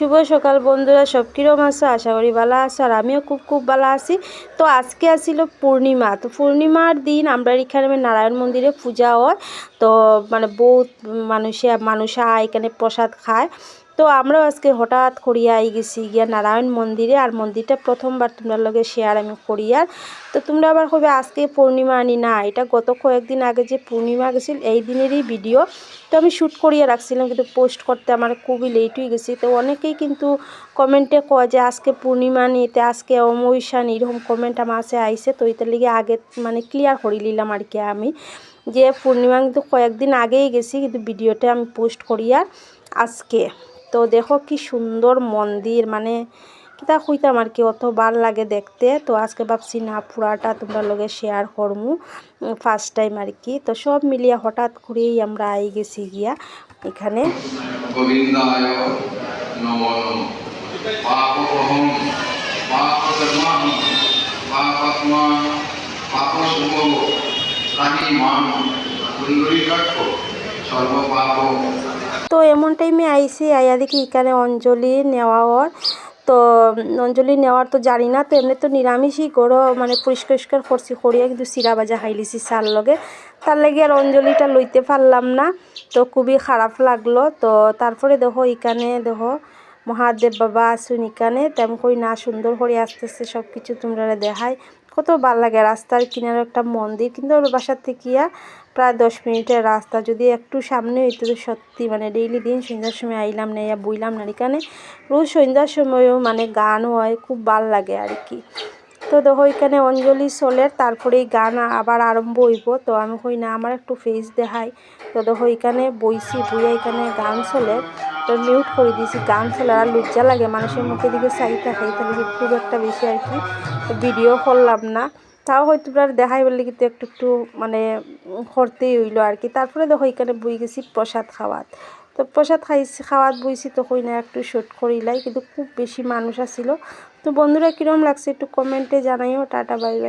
শুভ সকাল বন্ধুরা, সব কিরম আছো? আশা করি ভালো আছো, আর আমিও খুব খুব ভালো আছি। তো আজকে আসিল পূর্ণিমা, তো পূর্ণিমার দিন আমরা এখানে নারায়ণ মন্দিরে পূজা হয়। তো মানে বহুত মানুষে, মানুষ এখানে প্রসাদ খায়। তো আমরাও আজকে হঠাৎ করিয়া আই গেছি গিয়া নারায়ণ মন্দিরে, আর মন্দিরটা প্রথমবার তোমরা লগে শেয়ার আমি করি আর তো তোমরা আবার হবে আজকে পূর্ণিমা আনি না। এটা গত কয়েকদিন আগে যে পূর্ণিমা গেছিল, এই দিনেরই ভিডিও তো আমি শ্যুট করিয়ে রাখছিলাম, কিন্তু পোস্ট করতে আমার খুবই লেট হয়ে গেছি। তো অনেকেই কিন্তু কমেন্টে কয় যে, আজকে পূর্ণিমা নিতে আজকে অমৈশা নি এরকম কমেন্ট আমার কাছে আইসে তো এটার লিগে আগে মানে ক্লিয়ার করে নিলাম আর কি আমি যে পূর্ণিমা কিন্তু কয়েকদিন আগেই গেছি, কিন্তু ভিডিওটা আমি পোস্ট করি আর আজকে। তো দেখো কি সুন্দর মন্দির মানে কিতা কইতাম আর কি, অত ভালো লাগে দেখতে। তো আজকে ভাবছি, না, পুরাটা তোমরা লগে শেয়ার করমু ফার্স্ট টাইম আর কি। তো সব মিলিয়ে হঠাৎ করেই আমরা আই গেছি গিয়া এখানে। সর্বপাপ তো এমন টাইমে আইসি, আইয়া দেখি এখানে অঞ্জলি নেওয়া ওর তো অঞ্জলি নেওয়ার তো জানি না, তো এমনি তো নিরামিষই করো মানে পরিষ্কার পরিষ্কার করছি, করিয়া কিন্তু চিরা ভাজা খাইলিছি চার লগে। তার লাগে আর অঞ্জলিটা লইতে পারলাম না, তো খুবই খারাপ লাগল। তো তারপরে দেখো এখানে দেখো, মহাদেব বাবা আসুন এখানে, তেমন করি না সুন্দর করে আস্তে আস্তে সব কিছু তোমরা দেখায়। কত ভালো লাগে। রাস্তার কিনারে একটা মন্দির, কিন্তু ওর বাসার থেকে প্রায় দশ মিনিটের রাস্তা। যদি একটু সামনে হইতো তো সত্যি মানে ডেইলি দিন সন্ধ্যার সময় আইলাম না, ইয়া বইলাম না। এখানে রোজ সন্ধ্যার সময়ও মানে গান হয়, খুব ভালো লাগে আর কি তো দেখো, এখানে অঞ্জলি চলের তারপরেই গান আবার আরম্ভ হইব। তো আমি কই না, আমার একটু ফেস দেখাই। তো দেখো, এখানে বইছি, বইয়া এখানে গান চলে। তো মিউট করে দিয়েছি। গান চলে আর লজ্জা লাগে, মানুষের মুখে দিকে চাই থাকে তাহলে খুব একটা বেশি আর কি ভিডিও করলাম না। তাও হয়তো আর দেখাই বললে কিন্তু একটু একটু মানে করতেই হইল আর কি। তারপরে দেখো এখানে বই গেছি প্রসাদ খাওয়াত। তো প্রসাদ খাইছি খাওয়াত বইছি তো কই না, একটু শুট করিলাই কিন্তু খুব বেশি মানুষ আসিল তো বন্ধুরা কীরকম লাগছে একটু কমেন্টে জানাইও। Tata bye bye